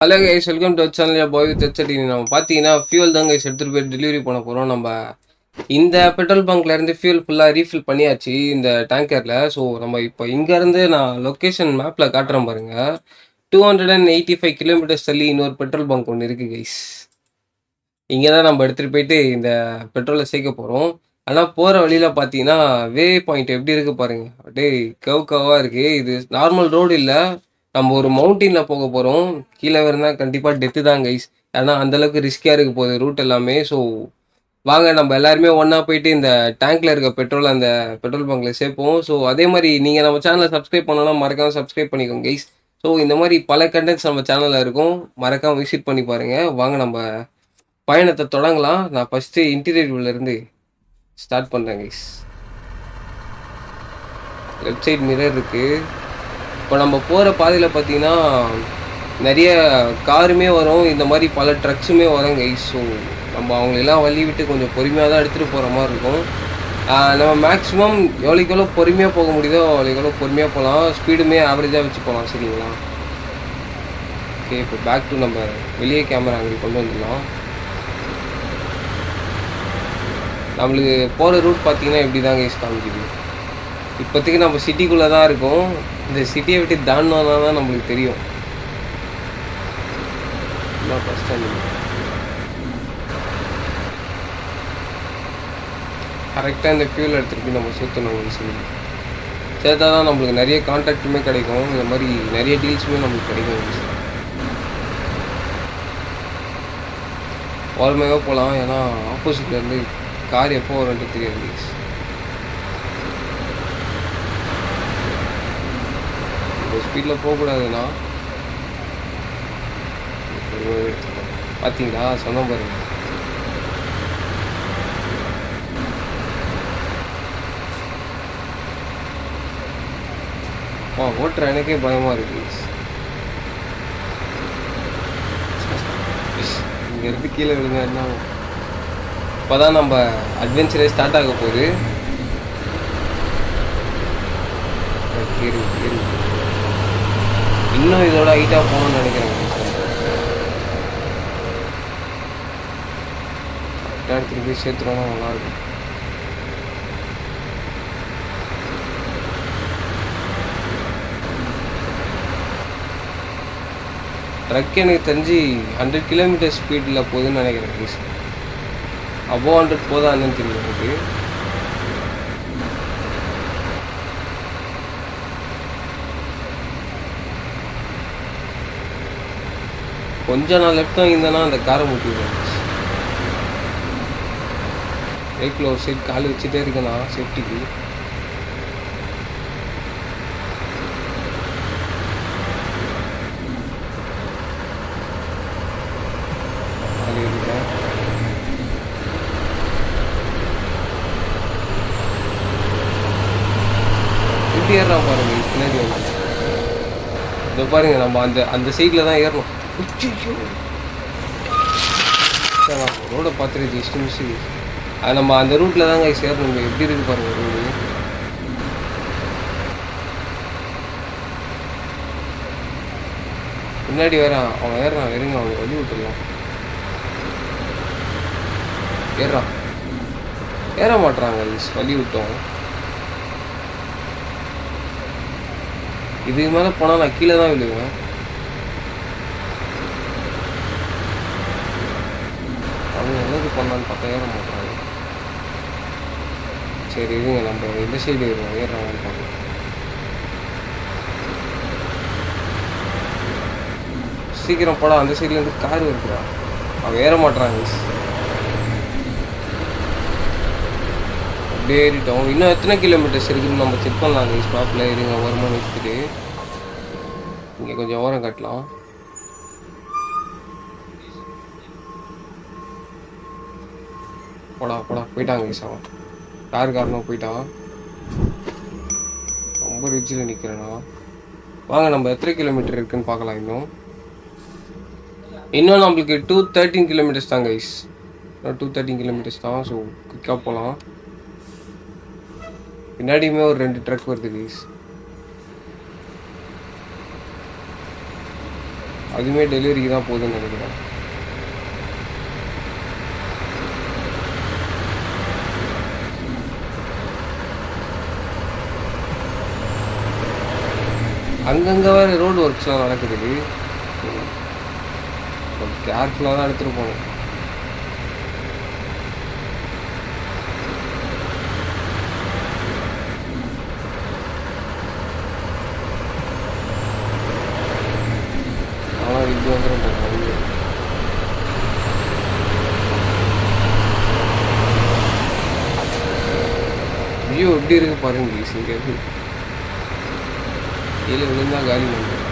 Hello guys welcome to channel boy with HD நம்ம பார்த்தீங்கன்னா fuel தான் கைஸ் எடுத்துகிட்டு போய் டெலிவரி பண்ண போகிறோம் நம்ம இந்த பெட்ரோல் பங்க்ல இருந்து ஃபியூல் ஃபுல்லாக ரீஃபில் பண்ணியாச்சு இந்த டேங்கரில் ஸோ நம்ம இப்போ இங்கேருந்து நான் லொக்கேஷன் மேப்பில் காட்டுறேன் பாருங்க. Two hundred and eighty five kilometres தள்ளி இன்னொரு பெட்ரோல் பங்க் ஒன்று இருக்குது கைஸ் இங்கே தான் நம்ம எடுத்துகிட்டு போயிட்டு இந்த பெட்ரோலை சேர்க்க போகிறோம் ஆனால் போகிற வழியில் பார்த்தீங்கன்னா வே பாயிண்ட் எப்படி இருக்குது பாருங்க. அப்படியே கவ் கவாக இருக்குது இது நார்மல் ரோடு இல்லை. நம்ம ஒரு மவுண்டனில் போக போகிறோம் கீழே இருந்தால் கண்டிப்பாக டெத்து தான் கைஸ் ஏன்னா அந்தளவுக்கு ரிஸ்கியாக இருக்க போகுது ரூட் எல்லாமே. ஸோ வாங்க நம்ம எல்லாருமே ஒன்றா போயிட்டு இந்த டேங்க்கில் இருக்க பெட்ரோல் அந்த பெட்ரோல் பங்க்கில் சேர்ப்போம். ஸோ அதே மாதிரி நீங்கள் நம்ம சேனலை சப்ஸ்கிரைப் பண்ணலாம் மறக்காமல் சப்ஸ்கிரைப் பண்ணிக்கோங்க கைஸ் ஸோ இந்த மாதிரி பல கண்டென்ட்ஸ் நம்ம சேனலில் இருக்கும். மறக்காமல் விசிட் பண்ணி பாருங்கள் வாங்க நம்ம பயணத்தை தொடங்கலாம். நான் ஃபஸ்ட்டு இன்டீரியர்லேருந்து ஸ்டார்ட் பண்ணுறேன் கைஸ் லெஃப்ட் சைட் மிரர் இருக்குது இப்போ நம்ம போகிற பாதையில் பார்த்தீங்கன்னா நிறைய காருமே வரும். இந்த மாதிரி பல ட்ரக்ஸுமே வரும் கைஸ் ஸோ நம்ம அவங்களெல்லாம் வழி விட்டு கொஞ்சம் பொறுமையாக தான் எடுத்துகிட்டு போகிற மாதிரி இருக்கும். நம்ம மேக்ஸிமம் எவ்வளோக்கு எவ்வளோ பொறுமையாக போக முடியுதோ அவ்வளோக்கு எவ்வளோ பொறுமையாக போகலாம். ஸ்பீடுமே ஆவரேஜாக வச்சு போகலாம் சரிங்களா? ஓகே இப்போ பேக் டு நம்ம வெளியே கேமரா அங்கே கொண்டு வந்துடலாம். நம்மளுக்கு போகிற ரூட் பார்த்தீங்கன்னா எப்படி தான் கைஸ் காமிக்குது. இப்போதைக்கு நம்ம சிட்டிக்குள்ளே தான் இருக்கோம். இந்த சிட்டியை விட்டு தாண்டினா தான் நம்மளுக்கு தெரியும். பஸ் ஸ்டாண்ட் கரெக்டாக இந்த ஃபியூல் எடுத்துகிட்டு போய் நம்ம சுற்றணும் சொல்லி. சேர்த்தா தான் நம்மளுக்கு நிறைய கான்டாக்ட்டுமே கிடைக்கும். இந்த மாதிரி நிறைய டீல்ஸுமே நம்மளுக்கு கிடைக்கும். ஓரமாகவே போகலாம் ஏன்னா ஆப்போசிட்லேருந்து கார் எப்போ வரும்ன்ட்டு தெரியாது. Guys. இந்த ஸ்பீடில் போகக்கூடாதுண்ணா பார்த்தீங்களா சொன்ன பாருங்க. ஆ ஓட்டுற எனக்கே பயமாக இருக்குது இங்கேருந்து கீழே விழுங்க என்ன? இப்போ தான் நம்ம அட்வென்ச்சரே ஸ்டார்ட் ஆக போகுது. கீறு கீறு. இன்னும் இதோட ஹைட்டாக போகணும்னு நினைக்கிறேன். கரெக்டாக எடுத்துகிட்டு போய் சேர்த்துறோம்னா நல்லாயிருக்கும் ட்ரக் எனக்கு தெரிஞ்சு ஹண்ட்ரட் கிலோமீட்டர் ஸ்பீடில் போகுதுன்னு நினைக்கிறேன் ப்ளீஸ் அபோவ் ஹண்ட்ரட் போதா என்னன்னு தெரியல எனக்கு. கொஞ்சம் நான் லெஃப்ட் வாங்கியிருந்தேன்னா அந்த காரை முட்டி பிரேக்கில் ஒரு சைட் கால் வச்சுட்டே இருக்கேண்ணா சேஃப்டிக்கு அது பாருங்க பின்னாடி வந்து. பாருங்க நம்ம அந்த அந்த சைடில் தான் ஏறணும். ரோட பார்த்துருச்சு ஜஸ்ட் மிஸ் அது நம்ம அந்த ரூட்டில் தாங்க சேரணும் எப்படி இருக்கு பாருங்கள் ரோடு பின்னாடி வரான் அவன் ஏறான் இருங்க அவன் வழி விட்டுருலாம் ஏறான் ஏற மாட்டுறாங்க வழி விட்டோம். இதுக்கு மேலே போனால் நான் கீழே தான் விழுவேன் அவன் என்னது பண்ணான்னு பார்த்தா சரி இருங்க நம்ம இந்த சைடு வருவோம் ஏறாங்கன்னு பார்க்கலாம் சீக்கிரம் போடா அந்த சைட்லேருந்து கார் வருதுடா. அவன் ஏற மாட்டாங்க அப்படியே ஏறிட்டோம். இன்னும் எத்தனை கிலோமீட்டர்ஸ் இருக்குன்னு நம்ம செக் பண்ணலாம் கைஸ் மேப்பில் இருங்க ஓரமாக நிறுத்திட்டு இங்கே கொஞ்சம் ஓரம் கட்டலாம். போடா போடா. போயிட்டாங்க கைஸ் யார் காரணம் போயிட்டான் ரொம்ப ரிட்ஜில் நிற்கிறேண்ணா வாங்க நம்ம எத்தனை கிலோமீட்டர் இருக்குன்னு பார்க்கலாம் இன்னும். இன்னும் நம்மளுக்கு டூ தேர்ட்டின் கிலோமீட்டர்ஸ் தான் கைஸ் டூ தேர்ட்டின் கிலோமீட்டர்ஸ் தான் ஸோ குயிக்காக போகலாம் பின்னாடியுமே ஒரு ரெண்டு ட்ரக் வருது கைஸ் அதுவுமே டெலிவரிக்கு தான் போகுதுன்னு நினைக்கிறேன். அங்கங்கே வேறு ரோடு ஒர்க்ஸ்லாம் நடக்குது கேர்ஃபுல்லாக தான் எடுத்துகிட்டு போகணும். ஆனால் இது வந்துடும் வியூ எப்படி இருக்கு பாருங்க இங்கே கீழே விழுந்தா காலி பண்ணுறேன்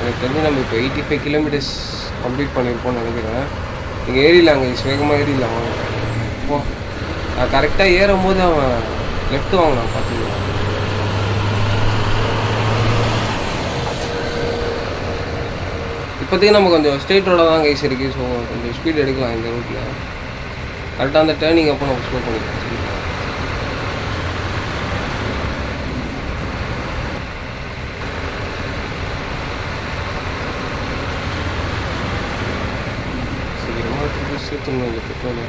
எனக்கு தெரிஞ்சு நம்ம இப்போ எயிட்டி ஃபைவ் கிலோமீட்டர்ஸ் கம்ப்ளீட் பண்ணியிருப்போம்னு நினைக்கிறேன். நீங்கள் ஏறிடலாங்க வேகமாக ஏறிடலாம் வாங்க. போ. நான் கரெக்டாக ஏறும் போது அவன் லெஃப்ட் வாங்கினான் பார்த்துக்கலாம் இப்போதைக்கு நம்ம கொஞ்சம் ஸ்ட்ரெயிட் ரோட தான் கைஸ் இருக்குது ஸோ கொஞ்சம் ஸ்பீட் எடுக்கலாம் இந்த ரூட்டில் கரெக்டாக அந்த டேர்னிங் அப்போ நம்ம ஸ்லோ பண்ணிக்கலாம். சரிங்களா சீக்கிரமாக திருப்பி சேர்த்துணும் இந்த பெட்ரோலை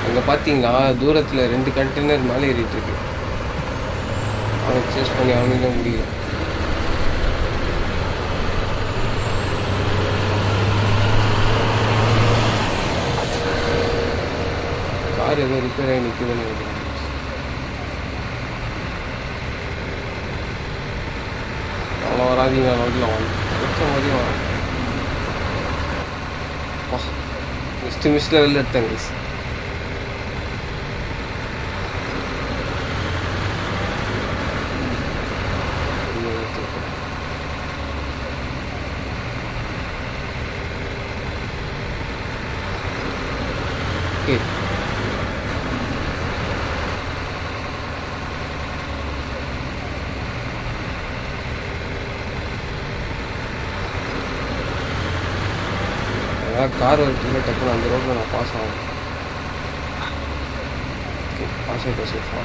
அங்கே பார்த்தீங்களா தூரத்தில் ரெண்டு கண்டெய்னர் மேலே ஏறிட்டுருக்கு. அவனை சேஸ் பண்ணி அவனும் முடியும். கார் ஏதோ ரிப்பேர் ஆகி நிற்குதுன்னு நினைக்கிறேன். அவ்வளோ வராதீங்க ரோட்டில் வந்து லட்சம் வரையும் மிஸ்ட் மிஸ்ட்டு மிஸ்டில் வெளில எடுத்தேங்க ஓகே. கார் வரதுக்குள்ள டக்குனு அந்த ரோட்டில் நான் பாஸ் ஆகும் ஓகே பாஸ் ஆகிட்டேன் சேஃபா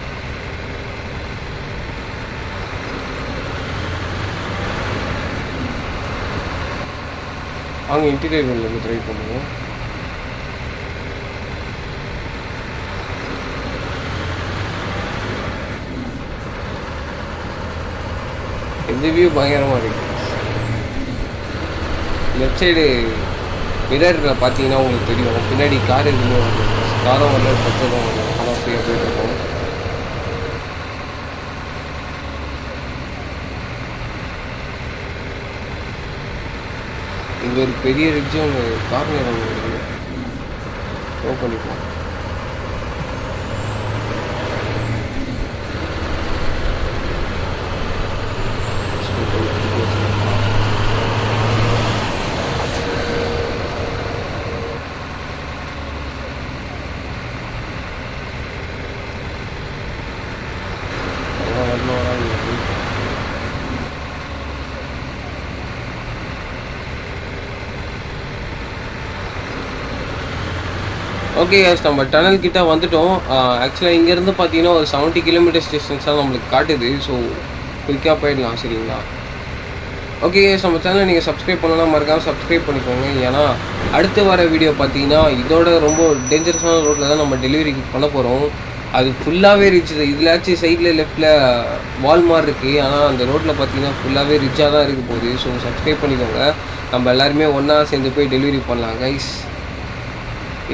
அவங்க இன்டீரியர் இருந்து ட்ரைவ் பண்ணுவோம். இந்த வியூ பயங்கரமாக இருக்கு. லெஃப்ட் சைடு மிரரில் பார்த்தீங்கன்னா உங்களுக்கு தெரியும். பின்னாடி கார் எதுவுமே காரம் வரல பெட்ரோலும் வரல ஆனால் ஃப்ரீயாக போயிட்டு இருக்கோம். இங்கே ஒரு பெரிய ரிட்ஜும் கார் நேரம் ஒன்று பண்ணிக்கலாம் Slow பண்ணி திருப்பி வச்சுக்கலாம். அதான் வரணும் வராது ஓகே கேஸ் நம்ம டனல் கிட்ட வந்துட்டோம். ஆக்சுவலாக இங்கேருந்து பார்த்தீங்கன்னா ஒரு செவன்ட்டி கிலோமீட்டர்ஸ் டிஸ்டன்ஸாக நம்மளுக்கு காட்டுது. ஸோ குயிக்காக போயிடலாம் சரிங்களா? ஓகே கேஸ் நம்ம சேனலை நீங்கள் சப்ஸ்கிரைப் பண்ணலாம் மறக்காமல் சப்ஸ்கிரைப் பண்ணிக்கோங்க. ஏன்னா அடுத்து வர வீடியோ பார்த்தீங்கன்னா இதோட ரொம்ப டேஞ்சரஸான ரோட்டில் தான் நம்ம டெலிவரி பண்ண போகிறோம் அது ஃபுல்லாகவே ரிச் இதுலாச்சும் சைடில் லெஃப்டில் வால் மாதிரி இருக்குது ஆனால் அந்த ரோட்டில் பார்த்தீங்கன்னா ஃபுல்லாகவே ரிச்சாக தான் இருக்க போகுது. ஸோ சப்ஸ்கிரைப் பண்ணிக்கோங்க. நம்ம எல்லாருமே ஒன்றா சேர்ந்து போய் டெலிவரி பண்ணலாம் கைஸ்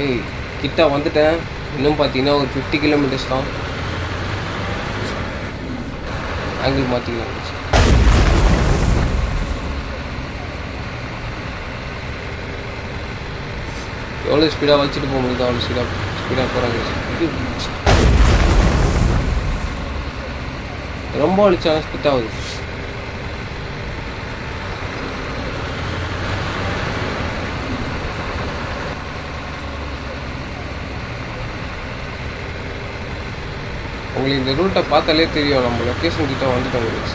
ஏய் கிட்ட வந்துட்டேன். இன்னும் பார்த்தீங்கன்னா ஒரு ஃபிஃப்டி கிலோமீட்டர்ஸ் தான். ஆங்கிள் மாற்றிக்கலாம் எவ்வளோ ஸ்பீடாக வச்சுட்டு போக முடியுதோ அவ்வளோ ஸ்பீடாக ஸ்பீடாக போகிறாங்க ரொம்ப அழிச்சாலும் ஸ்பிட் ஆகுது. உங்களுக்கு இந்த ரூட்டை பார்த்தாலே தெரியும். நம்ம லொக்கேஷன் கிட்ட வந்துட்டோம் guys.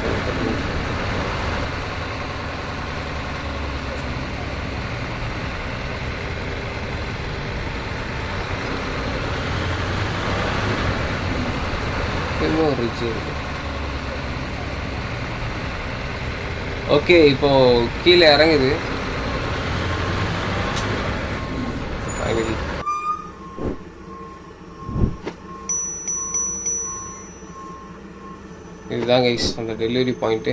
ஒரு ஓகே இப்போ கீழே இறங்குது. இதுதான் கைஸ் அந்த டெலிவரி பாயிண்ட்டு